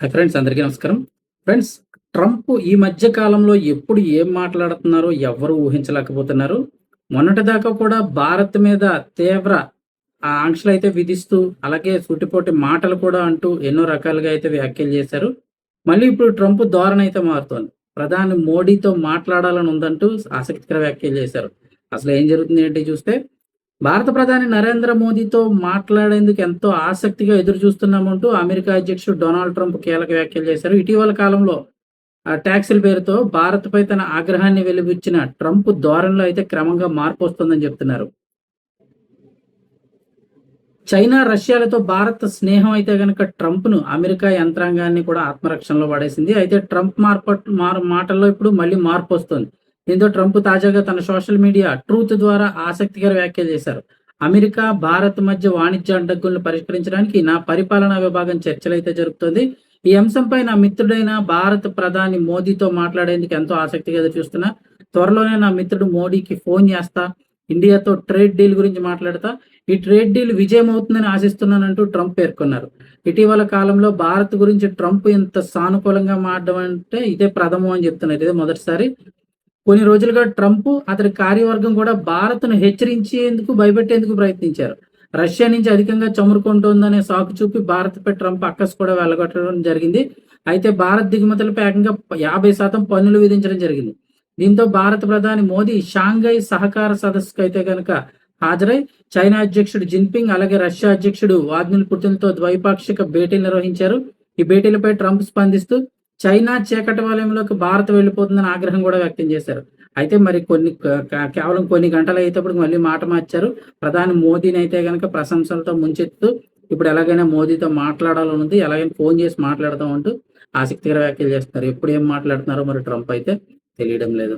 Hi friends అందరికీ నమస్కారం. Friends Trump ఈ మధ్య కాలంలో ఎప్పుడు ఏం మాట్లాడుతున్నారో ఎవరు ఊహించలేకపోతున్నారు. మొన్నటిదాకా కూడా భారత్ మీద తీవ్ర ఆ ఆంక్షలు అయితే విధిస్తూ అలాగే సూటిపోటి మాటలు కూడా అంటూ ఎన్నో రకాలుగా అయితే వ్యాఖ్యలు చేశారు. మళ్ళీ ఇప్పుడు ట్రంప్ ధోరణి అయితే మారుతోంది. ప్రధాని మోడీతో మాట్లాడాలని ఉందంటూ ఆసక్తికర వ్యాఖ్యలు చేశారు. అసలు ఏం జరుగుతుంది ఏంటి చూస్తే భారత ప్రధాని నరేంద్ర మోదీతో మాట్లాడేందుకు ఎంతో ఆసక్తిగా ఎదురు చూస్తున్నామంటూ అమెరికా అధ్యక్షుడు డొనాల్డ్ ట్రంప్ కీలక వ్యాఖ్యలు చేశారు. ఇటీవల కాలంలో ఆ, ట్యాక్సుల పేరుతో భారత్పై తన ఆగ్రహాన్ని వెలిబుచ్చిన ట్రంప్ ధోరణిలో అయితే క్రమంగా మార్పు వస్తుందని చెప్తున్నారు. చైనా రష్యాలతో భారత్ స్నేహం అయితే కనుక ట్రంప్ను అమెరికా యంత్రాంగాన్ని కూడా ఆత్మరక్షణలో పడేసింది. అయితే ట్రంప్ మార్పట్ మాటల్లో ఇప్పుడు మళ్ళీ మార్పు వస్తుంది. దీంతో ట్రంప్ తాజాగా తన సోషల్ మీడియా ట్రూత్ ద్వారా ఆసక్తికర వ్యాఖ్యలు చేశారు. అమెరికా భారత్ మధ్య వాణిజ్య అడ్డంకులను పరిష్కరించడానికి నా పరిపాలనా విభాగం చర్చలు అయితే జరుగుతుంది ఈ అంశంపై నా మిత్రుడైన భారత ప్రధాని మోదీతో మాట్లాడేందుకు ఎంతో ఆసక్తిగా ఎదురు చూస్తున్నా. త్వరలోనే నా మిత్రుడు మోడీకి ఫోన్ చేస్తా. ఇండియాతో ట్రేడ్ డీల్ గురించి మాట్లాడతా. ఈ ట్రేడ్ డీల్ విజయం అవుతుందని ఆశిస్తున్నానంటూ ట్రంప్ పేర్కొన్నారు. ఇటీవల కాలంలో భారత్ గురించి ట్రంప్ ఇంత సానుకూలంగా మాట్లాడడం అంటే ఇదే ప్రథమం అని చెప్తున్నారు. ఇదే మొదటిసారి. కొన్ని రోజులుగా ట్రంప్ అతడి కార్యవర్గం కూడా భారత్ను హెచ్చరించేందుకు భయపెట్టేందుకు ప్రయత్నించారు. రష్యా నుంచి అధికంగా చమురుకుంటోందనే సాకు చూపి భారత్పై ట్రంప్ అక్కస్ కూడా వెళ్ళగొట్టడం జరిగింది. అయితే భారత్ దిగుమతులపై ఏకంగా యాభై శాతం పన్నులు విధించడం జరిగింది. దీంతో భారత ప్రధాని మోదీ షాంఘై సహకార సదస్సుకు అయితే కనుక హాజరై చైనా అధ్యక్షుడు జిన్పింగ్ అలాగే రష్యా అధ్యక్షుడు వ్లాదిమిర్ పుటిన్తో ద్వైపాక్షిక భేటీలు నిర్వహించారు. ఈ భేటీలపై ట్రంప్ స్పందిస్తూ చైనా చీకటి వలయంలోకి భారత్ వెళ్ళిపోతుందని ఆగ్రహం కూడా వ్యక్తం చేశారు. అయితే మరి కొన్ని కేవలం కొన్ని గంటలు అయ్యేటప్పుడు మళ్ళీ మాట మార్చారు. ప్రధాని మోదీని అయితే కనుక ప్రశంసలతో ముంచెత్తు ఇప్పుడు ఎలాగైనా మోదీతో మాట్లాడాలని ఉంది ఎలాగైనా ఫోన్ చేసి మాట్లాడదాం అంటూ ఆసక్తికర వ్యాఖ్యలు చేస్తున్నారు. ఎప్పుడు ఏం మాట్లాడుతున్నారో మరి ట్రంప్ అయితే తెలియడం లేదు.